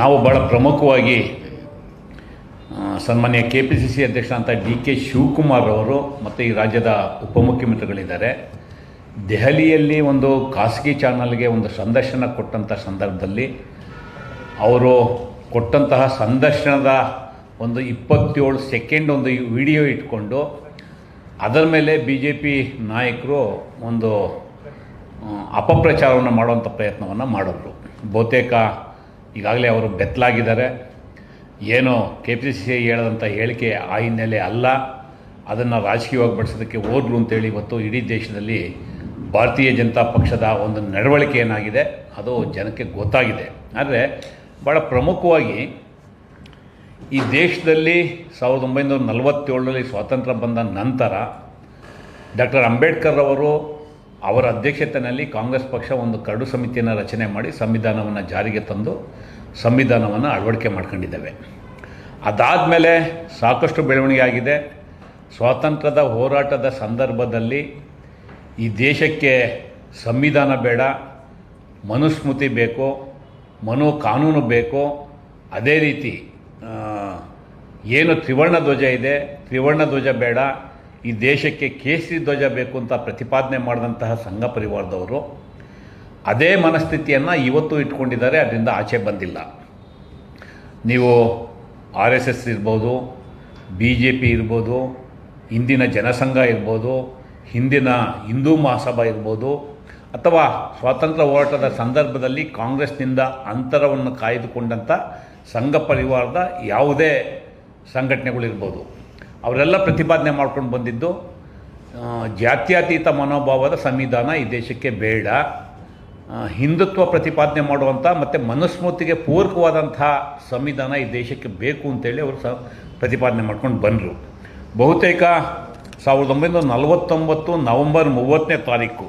ನಾವು ಭಾಳ ಪ್ರಮುಖವಾಗಿ ಸನ್ಮಾನ್ಯ ಕೆ ಪಿ ಸಿ ಸಿ ಅಧ್ಯಕ್ಷ ಅಂತ ಡಿ ಕೆ ಶಿವಕುಮಾರ್ ಅವರು ಮತ್ತು ಈ ರಾಜ್ಯದ ಉಪಮುಖ್ಯಮಂತ್ರಿಗಳಿದ್ದಾರೆ. ದೆಹಲಿಯಲ್ಲಿ ಒಂದು ಖಾಸಗಿ ಚಾನಲ್ಗೆ ಒಂದು ಸಂದರ್ಶನ ಕೊಟ್ಟಂಥ ಸಂದರ್ಭದಲ್ಲಿ ಅವರು ಕೊಟ್ಟಂತಹ ಸಂದರ್ಶನದ ಒಂದು ಇಪ್ಪತ್ತೇಳು ಸೆಕೆಂಡ್ ಒಂದು ವಿಡಿಯೋ ಇಟ್ಕೊಂಡು ಅದರ ಮೇಲೆ ಬಿ ಜೆ ಪಿ ನಾಯಕರು ಒಂದು ಅಪಪ್ರಚಾರವನ್ನು ಮಾಡುವಂಥ ಪ್ರಯತ್ನವನ್ನು ಮಾಡಿದ್ರು. ಬಹುತೇಕ ಈಗಾಗಲೇ ಅವರು ಬೆತ್ತಲಾಗಿದ್ದಾರೆ. ಏನೋ ಕೆ ಪಿ ಸಿ ಸಿ ಹೇಳದಂಥ ಹೇಳಿಕೆ ಆ ಹಿನ್ನೆಲೆ ಅಲ್ಲ. ಅದನ್ನು ರಾಜಕೀಯವಾಗಿ ಬಳಸೋದಕ್ಕೆ ಹೋದ್ರು ಅಂತೇಳಿ ಇವತ್ತು ಇಡೀ ದೇಶದಲ್ಲಿ ಭಾರತೀಯ ಜನತಾ ಪಕ್ಷದ ಒಂದು ನಡವಳಿಕೆ ಏನಾಗಿದೆ, ಅದು ಜನಕ್ಕೆ ಗೊತ್ತಾಗಿದೆ. ಆದರೆ ಭಾಳ ಪ್ರಮುಖವಾಗಿ ಈ ದೇಶದಲ್ಲಿ ಸಾವಿರದ ಒಂಬೈನೂರ ನಲವತ್ತೇಳರಲ್ಲಿ ಸ್ವಾತಂತ್ರ್ಯ ಬಂದ ನಂತರ ಡಾಕ್ಟರ್ ಅಂಬೇಡ್ಕರ್ ಅವರು ಅವರ ಅಧ್ಯಕ್ಷತೆಯಲ್ಲಿ ಕಾಂಗ್ರೆಸ್ ಪಕ್ಷ ಒಂದು ಕರಡು ಸಮಿತಿಯನ್ನು ರಚನೆ ಮಾಡಿ ಸಂವಿಧಾನವನ್ನು ಜಾರಿಗೆ ತಂದು ಸಂವಿಧಾನವನ್ನು ಅಳವಡಿಕೆ ಮಾಡ್ಕೊಂಡಿದ್ದೇವೆ. ಅದಾದಮೇಲೆ ಸಾಕಷ್ಟು ಬೆಳವಣಿಗೆ ಆಗಿದೆ ಸ್ವಾತಂತ್ರ್ಯದ ಹೋರಾಟದ ಸಂದರ್ಭದಲ್ಲಿ ಈ ದೇಶಕ್ಕೆ ಸಂವಿಧಾನ ಬೇಡ, ಮನುಸ್ಮೃತಿ ಬೇಕು ಮನು ಕಾನೂನು ಬೇಕು. ಅದೇ ರೀತಿ ಏನು ತ್ರಿವರ್ಣ ಧ್ವಜ ಇದೆ, ತ್ರಿವರ್ಣ ಧ್ವಜ ಬೇಡ. ಈ ದೇಶಕ್ಕೆ ಕೇಸರಿ ಧ್ವಜ ಬೇಕು ಅಂತ ಪ್ರತಿಪಾದನೆ ಮಾಡಿದಂತಹ ಸಂಘ ಪರಿವಾರದವರು ಅದೇ ಮನಸ್ಥಿತಿಯನ್ನು ಇವತ್ತು ಇಟ್ಕೊಂಡಿದ್ದಾರೆ, ಅದರಿಂದ ಆಚೆ ಬಂದಿಲ್ಲ. ನೀವು ಆರ್ ಎಸ್ ಎಸ್ ಇರ್ಬೋದು, ಬಿ ಜೆ ಪಿ ಇರ್ಬೋದು ಇಂದಿನ ಜನಸಂಘ ಇರ್ಬೋದು, ಹಿಂದಿನ ಹಿಂದೂ ಮಹಾಸಭಾ ಇರ್ಬೋದು, ಅಥವಾ ಸ್ವಾತಂತ್ರ್ಯ ಹೋರಾಟದ ಸಂದರ್ಭದಲ್ಲಿ ಕಾಂಗ್ರೆಸ್ನಿಂದ ಅಂತರವನ್ನು ಕಾಯ್ದುಕೊಂಡಂಥ ಸಂಘ ಪರಿವಾರದ ಯಾವುದೇ ಸಂಘಟನೆಗಳಿರ್ಬೋದು. ಅವರೆಲ್ಲ ಪ್ರತಿಪಾದನೆ ಮಾಡ್ಕೊಂಡು ಬಂದಿದ್ದು ಜಾತ್ಯತೀತ ಮನೋಭಾವದ ಸಂವಿಧಾನ ಈ ದೇಶಕ್ಕೆ ಬೇಡ. ಹಿಂದುತ್ವ ಪ್ರತಿಪಾದನೆ ಮಾಡುವಂಥ ಮತ್ತು ಮನುಸ್ಮೃತಿಗೆ ಪೂರಕವಾದಂಥ ಸಂವಿಧಾನ ಈ ದೇಶಕ್ಕೆ ಬೇಕು ಅಂತೇಳಿ ಅವರು ಸ, ಪ್ರತಿಪಾದನೆ ಮಾಡ್ಕೊಂಡು ಬಂದರು. ಬಹುತೇಕ ಸಾವಿರದ ಒಂಬೈನೂರ ನಲವತ್ತೊಂಬತ್ತು ನವಂಬರ್ ಮೂವತ್ತನೇ ತಾರೀಕು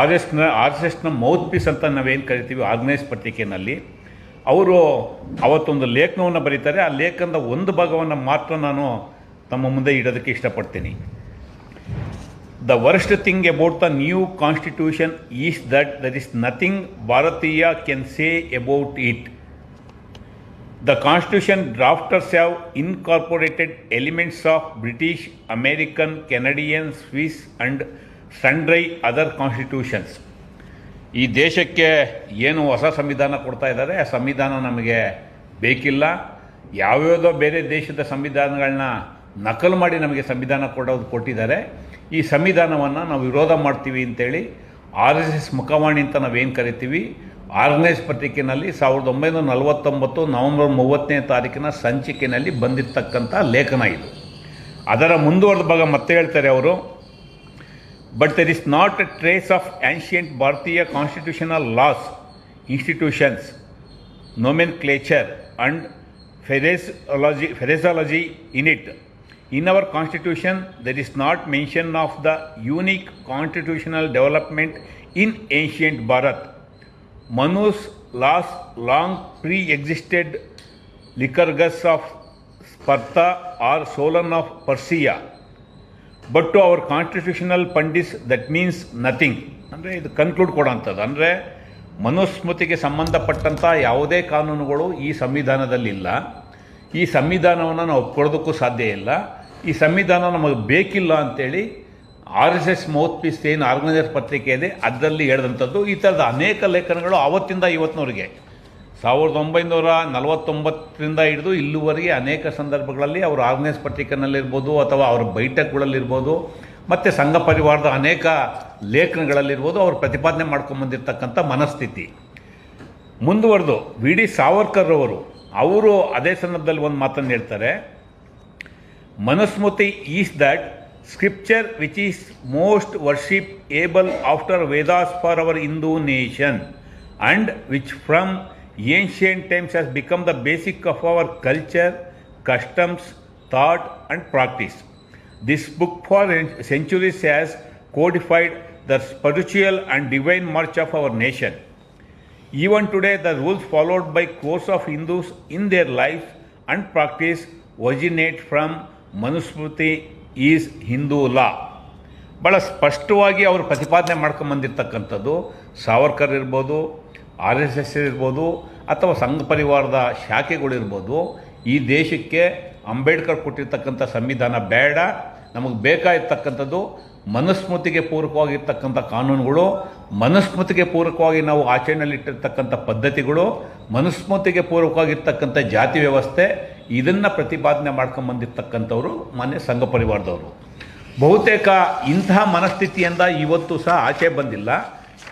ಆರ್ ಎಸ್ನ ಆರ್ ಎಸ್ ಎಸ್ನ ಮೌತ್ ಪೀಸ್ ಅಂತ ನಾವೇನು ಕರಿತೀವಿ ಆರ್ಗನೈಸ್ ಪತ್ರಿಕೆಯಲ್ಲಿ ಅವರು ಅವತ್ತೊಂದು ಲೇಖನವನ್ನು ಬರೀತಾರೆ. ಆ ಲೇಖನದ ಒಂದು ಭಾಗವನ್ನು ಮಾತ್ರ ನಾನು ತಮ್ಮ ಮುಂದೆ ಇಡೋದಕ್ಕೆ ಇಷ್ಟಪಡ್ತೀನಿ. The worst thing about the new constitution is that that is nothing Bharatiya can say about it the constitution drafters have incorporated elements of British American Canadian Swiss and sundry other constitutions ಈ ದೇಶಕ್ಕೆ ಏನು ಹೊಸ ಸಂವಿಧಾನ ಕೊಡ್ತಾ ಇದ್ದಾರೆ? ಆ ಸಂವಿಧಾನ ನಮಗೆ ಬೇಕಿಲ್ಲ. ಯಾವ್ಯಾವುದೋ ಬೇರೆ ದೇಶದ ಸಂವಿಧಾನಗಳನ್ನ ನಕಲು ಮಾಡಿ ನಮಗೆ ಸಂವಿಧಾನ ಕೊಡೋದು ಕೊಟ್ಟಿದ್ದಾರೆ. ಈ ಸಂವಿಧಾನವನ್ನು ನಾವು ವಿರೋಧ ಮಾಡ್ತೀವಿ ಅಂತೇಳಿ ಆರ್ ಎಸ್ ಎಸ್ ಮುಖವಾಣಿ ಅಂತ ನಾವೇನು ಕರಿತೀವಿ? ಆರ್ಗನೈಸ್ ಪತ್ರಿಕೆಯಲ್ಲಿ ಸಾವಿರದ ಒಂಬೈನೂರ ನಲವತ್ತೊಂಬತ್ತು ನವೆಂಬರ್ ಮೂವತ್ತನೇ ತಾರೀಕಿನ ಸಂಚಿಕೆಯಲ್ಲಿ ಬಂದಿರತಕ್ಕಂಥ ಲೇಖನ ಇದು. ಅದರ ಮುಂದುವರೆದ ಭಾಗ ಮತ್ತೆ ಹೇಳ್ತಾರೆ ಅವರು but there is not not trace of ancient Bharatiya constitutional laws institutions nomenclature and phraseology phraseology in it. In our constitution, there is not mention of the unique constitutional development in ancient Bharat. Manu's laws long pre-existed Lycurgus of Sparta or Solon of Persia. But to our constitutional pundits that means nothing ಅಂದರೆ ಇದು conclude ಕೊಡೋಂಥದ್ದು ಅಂದರೆ ಮನುಸ್ಮೃತಿಗೆ ಸಂಬಂಧಪಟ್ಟಂಥ ಯಾವುದೇ ಕಾನೂನುಗಳು ಈ ಸಂವಿಧಾನದಲ್ಲಿಲ್ಲ ಈ ಸಂವಿಧಾನವನ್ನು ನಾವು ಒಪ್ಕೊಳ್ಳೋದಕ್ಕೂ ಸಾಧ್ಯ ಇಲ್ಲ ಈ ಸಂವಿಧಾನ ನಮಗೆ ಬೇಕಿಲ್ಲ ಅಂತೇಳಿ R S S mouthpiece ಏನು ಆರ್ಗನೈಸರ್ ಪತ್ರಿಕೆ ಇದೆ, ಅದರಲ್ಲಿ ಹೇಳಿದಂಥದ್ದು ಈ ಥರದ ಅನೇಕ ಲೇಖನಗಳು ಆವತ್ತಿಂದ ಇವತ್ತಿನವರೆಗೆ. ಸಾವಿರದ ಒಂಬೈನೂರ ನಲವತ್ತೊಂಬತ್ತರಿಂದ ಹಿಡಿದು ಇಲ್ಲಿವರೆಗೆ ಅನೇಕ ಸಂದರ್ಭಗಳಲ್ಲಿ ಅವರು ಆರ್ಗನೈಸ್ ಪತ್ರಿಕೆನಲ್ಲಿರ್ಬೋದು ಅಥವಾ ಅವರ ಬೈಠಕ್ಗಳಲ್ಲಿರ್ಬೋದು, ಮತ್ತು ಸಂಘ ಪರಿವಾರದ ಅನೇಕ ಲೇಖನಗಳಲ್ಲಿರ್ಬೋದು ಅವರು ಪ್ರತಿಪಾದನೆ ಮಾಡ್ಕೊಂಬಂದಿರ್ತಕ್ಕಂಥ ಮನಸ್ಥಿತಿ. ಮುಂದುವರೆದು ವಿ ಡಿ ಸಾವರ್ಕರ್ ಅವರು ಅವರು ಅದೇ ಸಂದರ್ಭದಲ್ಲಿ ಒಂದು ಮಾತನ್ನು ಹೇಳ್ತಾರೆ. Manusmriti is that scripture which is most worshipable after Vedas for our Hindu nation and which from ancient times has become the basic of our culture, customs, thought and practice. This book for centuries has codified the spiritual and divine march of our nation. Even today, the rules followed by course of Hindus in their life and practice originate from Manusmriti is Hindu law. ಭಾಳ ಸ್ಪಷ್ಟವಾಗಿ ಅವರು ಪ್ರತಿಪಾದನೆ ಮಾಡ್ಕೊಂಬಂದಿರ್ತಕ್ಕಂಥದ್ದು. ಸಾವರ್ಕರ್ ಇರ್ಬೋದು, R S S ಇರ್ಬೋದು, ಅಥವಾ ಸಂಘ ಪರಿವಾರದ ಶಾಖೆಗಳಿರ್ಬೋದು ಈ ದೇಶಕ್ಕೆ ಅಂಬೇಡ್ಕರ್ ಕೊಟ್ಟಿರ್ತಕ್ಕಂಥ ಸಂವಿಧಾನ ಬೇಡ. ನಮಗೆ ಬೇಕಾಗಿರ್ತಕ್ಕಂಥದ್ದು ಮನುಸ್ಮೃತಿಗೆ ಪೂರಕವಾಗಿರ್ತಕ್ಕಂಥ ಕಾನೂನುಗಳು, ಮನುಸ್ಮೃತಿಗೆ ಪೂರಕವಾಗಿ ನಾವು ಆಚರಣೆಯಲ್ಲಿಟ್ಟಿರ್ತಕ್ಕಂಥ ಪದ್ಧತಿಗಳು, ಮನುಸ್ಮೃತಿಗೆ ಪೂರಕವಾಗಿರ್ತಕ್ಕಂಥ ಜಾತಿ ವ್ಯವಸ್ಥೆ ಇದನ್ನು ಪ್ರತಿಪಾದನೆ ಮಾಡ್ಕೊಂಬಂದಿರ್ತಕ್ಕಂಥವ್ರು ಮಾನ್ಯ ಸಂಘ ಪರಿವಾರದವರು. ಬಹುತೇಕ ಇಂತಹ ಮನಸ್ಥಿತಿಯಿಂದ ಇವತ್ತು ಸಹ ಆಚೆ ಬಂದಿಲ್ಲ.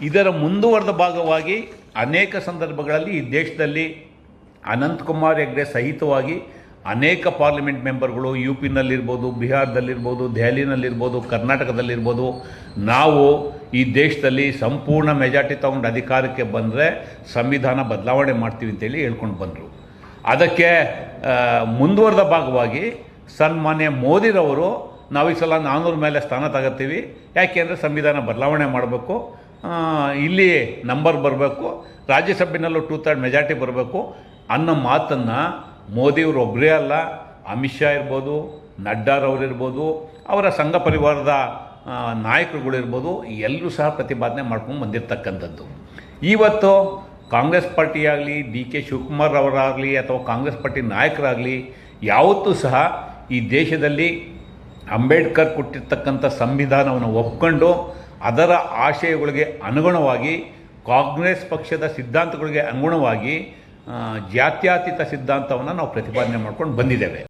ಇದರ ಮುಂದುವರೆದ ಭಾಗವಾಗಿ ಅನೇಕ ಸಂದರ್ಭಗಳಲ್ಲಿ ಈ ದೇಶದಲ್ಲಿ ಅನಂತಕುಮಾರ್ ಹೆಗ್ಡೆ ಸಹಿತವಾಗಿ ಅನೇಕ ಪಾರ್ಲಿಮೆಂಟ್ ಮೆಂಬರ್ಗಳು ಯು ಪಿನಲ್ಲಿರ್ಬೋದು ಬಿಹಾರದಲ್ಲಿರ್ಬೋದು, ದೆಹಲಿನಲ್ಲಿರ್ಬೋದು, ಕರ್ನಾಟಕದಲ್ಲಿರ್ಬೋದು, ನಾವು ಈ ದೇಶದಲ್ಲಿ ಸಂಪೂರ್ಣ ಮೆಜಾರಿಟಿ ತಗೊಂಡು ಅಧಿಕಾರಕ್ಕೆ ಬಂದರೆ ಸಂವಿಧಾನ ಬದಲಾವಣೆ ಮಾಡ್ತೀವಿ ಅಂತೇಳಿ ಹೇಳ್ಕೊಂಡು ಬಂದರು. ಅದಕ್ಕೆ ಮುಂದುವರೆದ ಭಾಗವಾಗಿ ಸನ್ಮಾನ್ಯ ಮೋದಿರವರು ನಾವು ಈ ಸಲ ನಾನ್ನೂರ ಮೇಲೆ ಸ್ಥಾನ ತಗೋತೀವಿ ಯಾಕೆಂದರೆ ಸಂವಿಧಾನ ಬದಲಾವಣೆ ಮಾಡಬೇಕು. ಇಲ್ಲಿ ನಂಬರ್ ಬರಬೇಕು. ರಾಜ್ಯಸಭೆಯಲ್ಲೂ ಟೂ ಥರ್ಡ್ ಮೆಜಾರಿಟಿ ಬರಬೇಕು. ಅನ್ನೋ ಮಾತನ್ನು ಮೋದಿಯವರು ಒಬ್ಬರೇ ಅಲ್ಲ. ಅಮಿತ್ ಶಾ ಇರ್ಬೋದು ನಡ್ಡಾರವರಿರ್ಬೋದು ಅವರ ಸಂಘ ಪರಿವಾರದ ನಾಯಕರುಗಳಿರ್ಬೋದು ಎಲ್ಲರೂ ಸಹ ಪ್ರತಿಪಾದನೆ ಮಾಡ್ಕೊಂಡು ಬಂದಿರತಕ್ಕಂಥದ್ದು. ಇವತ್ತು ಕಾಂಗ್ರೆಸ್ ಪಾರ್ಟಿಯಾಗಲಿ, ಡಿ ಕೆ ಶಿವಕುಮಾರ್ ಅವರಾಗಲಿ ಅಥವಾ ಕಾಂಗ್ರೆಸ್ ಪಾರ್ಟಿ ನಾಯಕರಾಗಲಿ, ಯಾವತ್ತೂ ಸಹ ಈ ದೇಶದಲ್ಲಿ ಅಂಬೇಡ್ಕರ್ ಕೊಟ್ಟಿರ್ತಕ್ಕಂಥ ಸಂವಿಧಾನವನ್ನು ಒಪ್ಕೊಂಡು ಅದರ ಆಶಯಗಳಿಗೆ ಅನುಗುಣವಾಗಿ ಕಾಂಗ್ರೆಸ್ ಪಕ್ಷದ ಸಿದ್ಧಾಂತಗಳಿಗೆ ಅನುಗುಣವಾಗಿ ಜಾತ್ಯಾತೀತ ಸಿದ್ಧಾಂತವನ್ನು ನಾವು ಪ್ರತಿಪಾದನೆ ಮಾಡ್ಕೊಂಡು ಬಂದಿದ್ದೇವೆ.